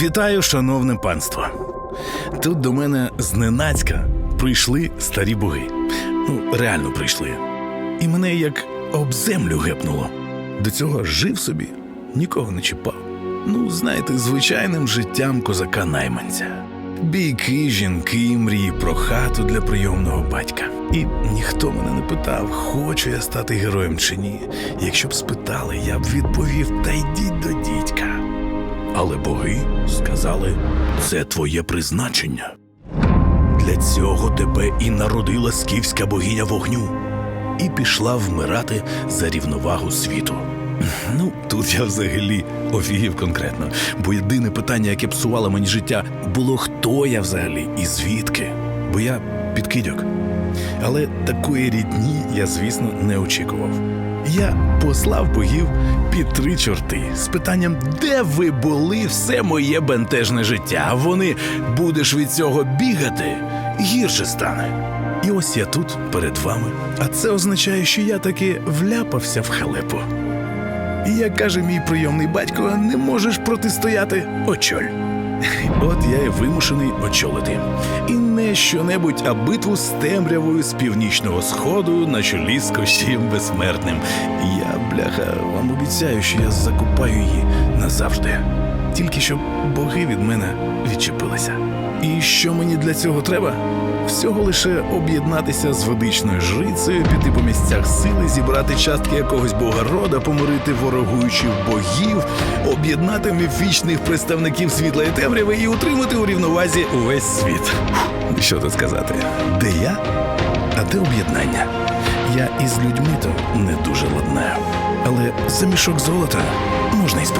Вітаю, шановне панство. Тут до мене зненацька прийшли старі боги. Ну, реально прийшли. І мене як об землю гепнуло. До цього жив собі, нікого не чіпав. Ну, знаєте, звичайним життям козака найманця. Бійки, жінки, мрії про хату для прийомного батька. І ніхто мене не питав, хочу я стати героєм чи ні. Якщо б спитали, я б відповів: та йдіть до дідька. Але боги сказали, це твоє призначення. Для цього тебе і народила скіфська богиня вогню, і пішла вмирати за рівновагу світу. Ну, тут я взагалі офігів конкретно, бо єдине питання, яке псувало мені життя, було хто я взагалі і звідки. Бо я підкидьок. Але такої рідні я, звісно, не очікував. Я послав богів під три чорти з питанням, де ви були все моє бентежне життя. А вони будеш від цього бігати, гірше стане. І ось я тут перед вами. А це означає, що я таки вляпався в халепу. І як каже мій прийомний батько, не можеш протистояти очоль. От я й вимушений очолити. І не що-небудь, а битву з темрявою з північного сходу на чолі з кощієм безсмертним. Я, бляха, вам обіцяю, що я закопаю її назавжди. Тільки щоб боги від мене відчепилися. І що мені для цього треба? Всього лише об'єднатися з ведичною жрицею, піти по місцях сили, зібрати частки якогось бога рода, помирити ворогуючих богів, об'єднати міфічних представників світла і темряви і утримати у рівновазі увесь світ. Що тут сказати? Де я? А де об'єднання? Я із людьми то не дуже ладнаю. Але за мішок золота можна й спробувати.